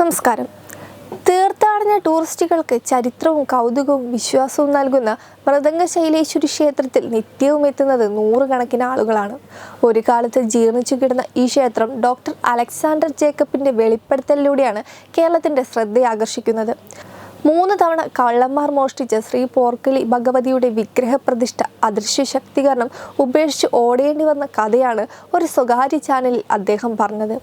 നമസ്കാരം. തീർത്ഥാടന ടൂറിസ്റ്റുകൾക്ക് ചരിത്രവും കൗതുകവും വിശ്വാസവും നൽകുന്ന മൃദംഗ ശൈലേശ്വരി ക്ഷേത്രത്തിൽ നിത്യവും എത്തുന്നത് നൂറുകണക്കിന് ആളുകളാണ്. ഒരു കാലത്ത് ജീർണിച്ചു കിടന്ന ഈ ക്ഷേത്രം ഡോക്ടർ അലക്സാണ്ടർ ജേക്കബിന്റെ വെളിപ്പെടുത്തലിലൂടെയാണ് കേരളത്തിന്റെ ശ്രദ്ധയാകർഷിക്കുന്നത്. മൂന്ന് തവണ കള്ളന്മാർ മോഷ്ടിച്ച ശ്രീ പോർക്കലി ഭഗവതിയുടെ വിഗ്രഹപ്രതിഷ്ഠ അദൃശ്യ ശക്തി കാരണം ഉപേക്ഷിച്ച് ഓടേണ്ടി വന്ന കഥയാണ് ഒരു സ്വകാര്യ ചാനലിൽ അദ്ദേഹം പറഞ്ഞത്.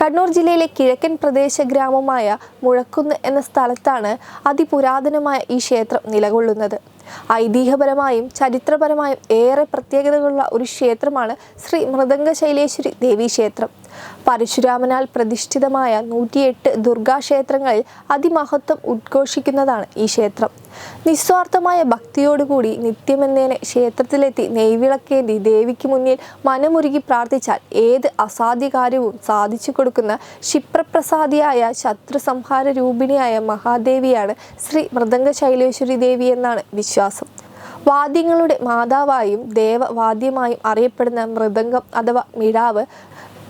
കണ്ണൂർ ജില്ലയിലെ കിഴക്കൻ പ്രദേശ ഗ്രാമമായ മുഴക്കുന്ന് എന്ന സ്ഥലത്താണ് അതിപുരാതനമായ ഈ ക്ഷേത്രം നിലകൊള്ളുന്നത്. ഐതിഹ്യപരമായും ചരിത്രപരമായും ഏറെ പ്രത്യേകതകളുള്ള ഒരു ക്ഷേത്രമാണ് ശ്രീ മൃദംഗ ശൈലേശ്വരി ദേവീ ക്ഷേത്രം. പരശുരാമനാൽ പ്രതിഷ്ഠിതമായ നൂറ്റിയെട്ട് ദുർഗാക്ഷേത്രങ്ങളിൽ അതിമഹത്വം ഉദ്ഘോഷിക്കുന്നതാണ് ഈ ക്ഷേത്രം. നിസ്വാർത്ഥമായ ഭക്തിയോടുകൂടി നിത്യമെന്നേനെ ക്ഷേത്രത്തിലെത്തി നെയ്വിളക്കേന്തി ദേവിക്ക് മുന്നിൽ മനമുരുകി പ്രാർത്ഥിച്ചാൽ ഏത് അസാധ്യകാര്യവും സാധിച്ചു കൊടുക്കുന്ന ക്ഷിപ്രപ്രസാദിയായ ശത്രു സംഹാര രൂപിണിയായ മഹാദേവിയാണ് ശ്രീ മൃദംഗ ശൈലേശ്വരി ദേവി എന്നാണ് വിശ്വാസം. വാദ്യങ്ങളുടെ മാതാവായും ദേവവാദ്യമായും അറിയപ്പെടുന്ന മൃദംഗം അഥവാ മിഴാവ്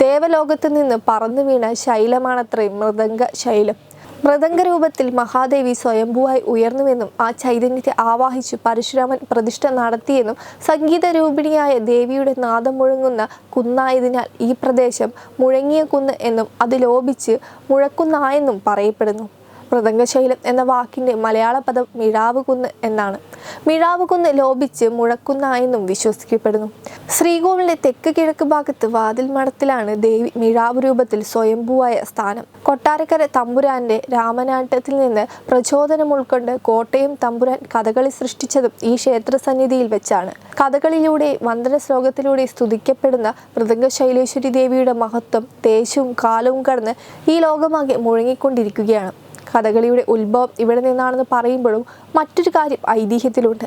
ദേവലോകത്ത് നിന്ന് പറന്നു വീണ ശൈലമാണത്രേ മൃദംഗ ശൈലം. മൃദംഗ രൂപത്തിൽ മഹാദേവി സ്വയംഭൂവായി ഉയർന്നുവെന്നും ആ ചൈതന്യത്തെ ആവാഹിച്ചു പരശുരാമൻ പ്രതിഷ്ഠ നടത്തിയെന്നും സംഗീതരൂപിണിയായ ദേവിയുടെ നാദം മുഴങ്ങുന്ന കുന്നായതിനാൽ ഈ പ്രദേശം മുഴങ്ങിയ കുന്ന് എന്നും അത് ലോപിച്ച് മുഴക്കുന്നായെന്നും പറയപ്പെടുന്നു. മൃദംഗശൈലം എന്ന വാക്കിന്റെ മലയാള പദം മിഴാവ് കുന്ന് എന്നാണ്. മിഴാവ് കുന്ന് ലോപിച്ച് മുഴക്കുന്നായെന്നും വിശ്വസിക്കപ്പെടുന്നു. ശ്രീകോവിലിന്റെ തെക്ക് കിഴക്ക് ഭാഗത്ത് വാതിൽ മഠത്തിലാണ് ദേവി മിഴാവ് രൂപത്തിൽ സ്വയംഭൂവായ സ്ഥാനം. കൊട്ടാരക്കര തമ്പുരാന്റെ രാമനാട്ടത്തിൽ നിന്ന് പ്രചോദനം ഉൾക്കൊണ്ട് കോട്ടയം തമ്പുരാൻ കഥകളി സൃഷ്ടിച്ചതും ഈ ക്ഷേത്ര സന്നിധിയിൽ വെച്ചാണ്. കഥകളിലൂടെ വന്ദന ശ്ലോകത്തിലൂടെ സ്തുതിക്കപ്പെടുന്ന മൃദംഗ ശൈലേശ്വരി ദേവിയുടെ മഹത്വം ദേശവും കാലവും കടന്ന് ഈ ലോകമാകെ മുഴങ്ങിക്കൊണ്ടിരിക്കുകയാണ്. കഥകളിയുടെ ഉത്ഭവം ഇവിടെ നിന്നാണെന്ന് പറയുമ്പോഴും മറ്റൊരു കാര്യം ഐതിഹ്യത്തിലുണ്ട്.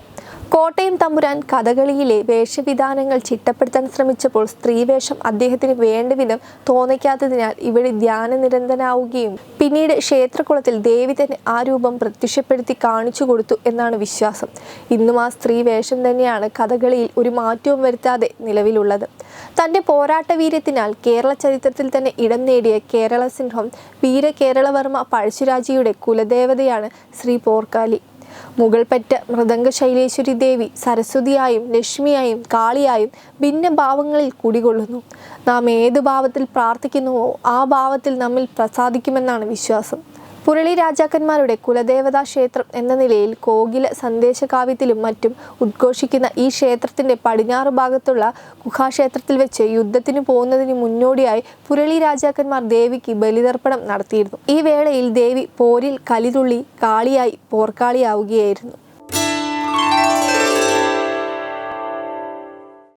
കോട്ടയം തമ്പുരാൻ കഥകളിയിലെ വേഷവിധാനങ്ങൾ ചിട്ടപ്പെടുത്താൻ ശ്രമിച്ചപ്പോൾ സ്ത്രീവേഷം അദ്ദേഹത്തിന് വേണ്ടവിധം തോന്നിക്കാത്തതിനാൽ ഇവിടെ ധ്യാനനിരന്തനാവുകയും പിന്നീട് ക്ഷേത്രകുളത്തിൽ ദേവി തന്നെ ആ രൂപം പ്രത്യക്ഷപ്പെടുത്തി കാണിച്ചു കൊടുത്തു എന്നാണ് വിശ്വാസം. ഇന്നും ആ സ്ത്രീവേഷം തന്നെയാണ് കഥകളിയിൽ ഒരു മാറ്റവും വരുത്താതെ നിലവിലുള്ളത്. തന്റെ പോരാട്ട വീര്യത്തിനാൽ കേരള ചരിത്രത്തിൽ തന്നെ ഇടം നേടിയ കേരള സിംഹം വീരകേരളവർമ്മ പഴശ്ശിരാജയുടെ കുലദേവതയാണ് ശ്രീ പോർക്കാലി. മുഗൾപറ്റ മൃദംഗ ശൈലേശ്വരി ദേവി സരസ്വതിയായും ലക്ഷ്മിയായും കാളിയായും ഭിന്ന ഭാവങ്ങളിൽ കുടികൊള്ളുന്നു. നാം ഏത് ഭാവത്തിൽ പ്രാർത്ഥിക്കുന്നുവോ ആ ഭാവത്തിൽ നമ്മിൽ പ്രസാദിക്കുമെന്നാണ് വിശ്വാസം. പുരളി രാജാക്കന്മാരുടെ കുലദേവതാ ക്ഷേത്രം എന്ന നിലയിൽ കോകില സന്ദേശകാവ്യത്തിലും മറ്റും ഉദ്ഘോഷിക്കുന്ന ഈ ക്ഷേത്രത്തിന്റെ പടിഞ്ഞാറ് ഭാഗത്തുള്ള ഗുഹാക്ഷേത്രത്തിൽ വെച്ച് യുദ്ധത്തിന് പോകുന്നതിന് മുന്നോടിയായി പുരളി രാജാക്കന്മാർ ദേവിക്ക് ബലിതർപ്പണം നടത്തിയിരുന്നു. ഈ വേളയിൽ ദേവി പോരിൽ കലിതുള്ളി കാളിയായി പോർക്കാളിയാവുകയായിരുന്നു.